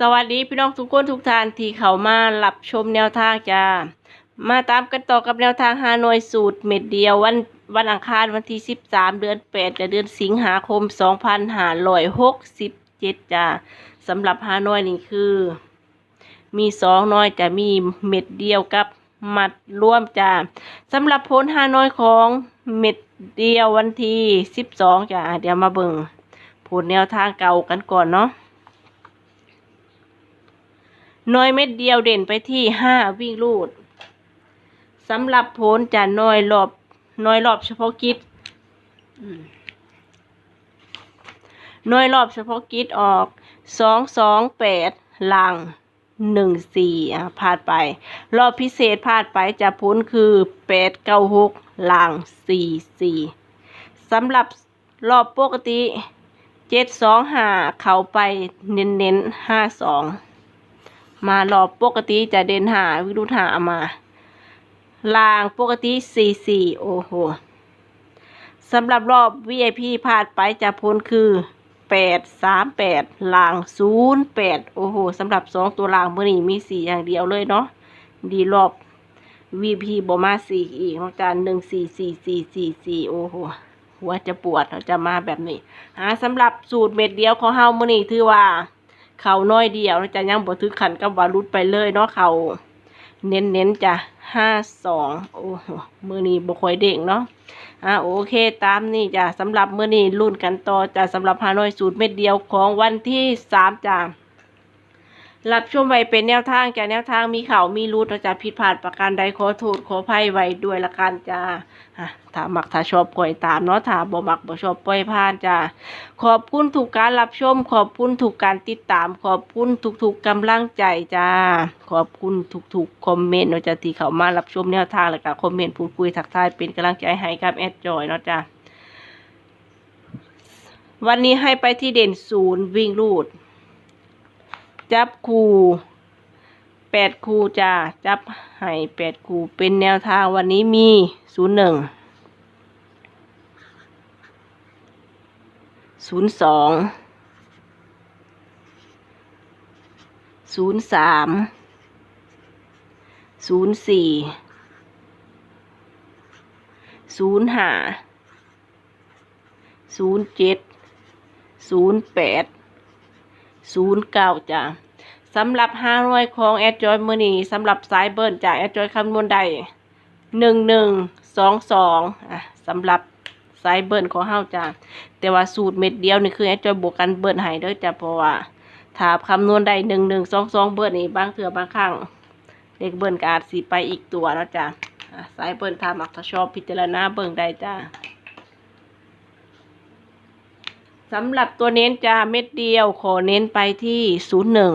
สวัสดีพี่น้องทุกคนทุกท่านที่เข้ามารับชมแนวทางจ้า มาตามกันต่อกับแนวทางฮานอยสูตรเม็ดเดียววันวันอังคารวันที่ 13 เดือน8และเดือนสิงหาคม 2567จ้าสำหรับฮานอยนี่คือ มีสองน้อยจะมีเม็ดเดียวกับหมัดร่วมจ้าสำหรับผลฮานอยของเม็ดเดียววันที่ 12จ้าเดี๋ยวมาเบิ่งผลแนวทางเก่ากันก่อนเนาะ น้อยเม็ดเดียวเด่นไปที่ห้าวิ่งลูดสำหรับผลจะน้อยรอบน้อยรอบเฉพาะกิจน้อยรอบเฉพาะกิจออกสองสองแปดลังหนึ่งสี่อะพลาดไป รอบพิเศษพลาดไปจะผลคือแปดเก้าหกลังสี่สี่สำหรับรอบปกติเจ็ดสองห้าเข้าไปเน้นเน้นห้าสอง มารอบปกติจะเด่นหาวิรุธหามาลางปกติสี่สี่โอ้โหสำหรับรอบ VIP พลาดไปจะพ้นคือแปดสามแปดลางศูนย์แปดโอ้โหสำหรับสองตัวลางเมื่อนี้มีสี่อย่างเดียวเลยเนาะดีรอบ VP บมาสี่อีกนอกจากหนึ่งสี่สี่สี่สี่สี่โอ้โหหัวจะปวดเราจะมาแบบนี้หาสำหรับสูตรเม็ดเดียวของเฮาเมื่อนี้ถือว่า เขาน้อยเดียวนะจะยังบ่ถือขันกับวารุดไปเลยเนาะเขาเน้นเน้นจ้ะห้าสองโอ้โหมือนี้บ่ค่อยเด้งเนาะอะโอเคตามนี่จ้ะสำหรับมือนี้รุ่นกันต่อจ้ะสำหรับฮานอยสูตรเม็ดเดียวของวันที่สามจ้ะ รับชมไว้เป็นแนวทางจ้ะแนวทางมีเขามีรูดเราจะผิดพลาดประการใดขอโทษขออภัยไว้ด้วยละกันจ้ะอะถ้ามักถ้าชอบปล่อยตามเนาะถ้าบ่มักบ่ชอบปล่อยผ่านจ้ะขอบคุณทุกการรับชม ขอบคุณทุกการติดตาม ขอบคุณทุกๆกำลังใจจ้าขอบคุณทุกๆคอมเมนต์เนาะจ้ะที่เขามารับชมแนวทางแล้วก็คอมเมนต์พูดคุยทักทายเป็นกำลังใจให้กับแอดจอยเนาะจ้ะวันนี้ให้ไปที่เด่นศูนย์วิ่งรูด จับคูแปดคูจ้าจับให้แปดคูเป็นแนวทางวันนี้มีศูนย์หนึ่งศูนย์สองศูนย์สามศูนย์สี่ศูนย์ห้าศูนย์เจ็ดศูนย์แปด ศูนย์เก้าจ้ะสำหรับห้าร้อยของแอดจอยมือนีสำหรับสายเบิร์นจากแอดจอยคำนวณใดหนึ่งหนึ่งสองสองอะสำหรับสายเบิร์นของเฮาจ้ะแต่ว่าสูตรเม็ดเดียวนี่คือแอดจอยบวกกันเบิร์นห้เด้อจ้ะเพราะว่าถ้าคำนวณได้หนึ่งหนึ่งสองสองเบิร์นนี่บางเถื่อบางครั้งเลขเบิร์นกอาจสิไปอีกตัวแล้วจ้ะสายเบิร์นถามักถ้าชอบพิจารณาเบิ่งได้จ้ะ สำหรับตัวเน้นจ้าเม็ดเดียวขอเน้นไปที่ศูนย์หนึ่ง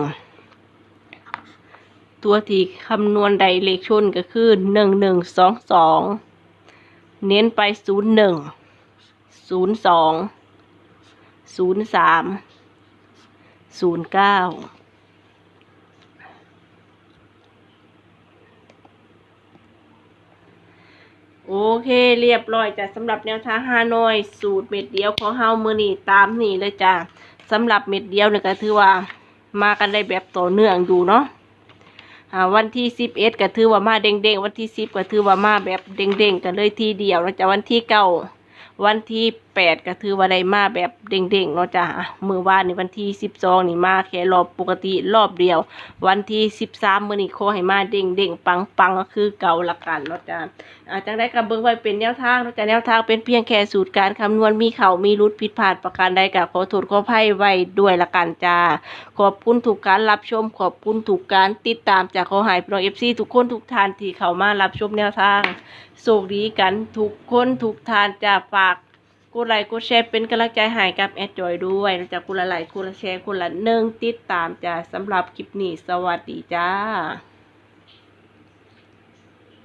ตัวที่คำนวณไดเลกชนก็คือหนึ่งหนึ่งสองสองเน้นไปศูนย์หนึ่งศูนย์สองศูนย์สามศูนย์เก้า โอเคเรียบร้อยจ้ะสำหรับแนวทางฮานอย สูตรเม็ดเดียวของเฮามือนี่ตามนี่เลยจ้ะสำหรับเม็ดเดียวเนี่ยก็ถือว่ามากันได้แบบต่อเนื่องอยู่เนาะวันที่สิบเอ็ดก็ถือว่ามาเด้งๆวันที่สิบก็ถือว่ามาแบบเด้งๆกันเลยทีเดียวนะจ๊ะวันที่เก้าวันที่แปดก็ถือว่าได้มาแบบเด้งๆเนาะจ้ะมือวานนี่วันที่สิบสองนี่มาแค่รอบปกติรอบเดียว วันที่สิบสามมือนี้ขอให้มาเด้งๆปังๆก็คือเก่าละกันเนาะจ้ะอาจังได้กับเบิ่งไว้เป็นแนวทางเนาะจ้ะแนวทางเป็นเพียงแค่สูตรการคำนวณมีเข่ามีรุดผิดพลาดประการใดก็ขอโทษขออภัยไว้ด้วยละกันจ้าขอบคุณทุกการรับชม ขอบคุณทุกการติดตามจากขอหายพี่น้องเอฟซีทุกคนทุกท่านที่เข้ามารับชมแนวทางโชคดีกันทุกคนทุกท่านจะฝาก กดไลค์กดแชร์เป็นกำลังใจให้กับแอดจอยด้วยนะจ๊ะกูละไลค์กูละแชร์กูละหนึ่งติดตามจ้ะสำหรับคลิปนี้สวัสดีจ้า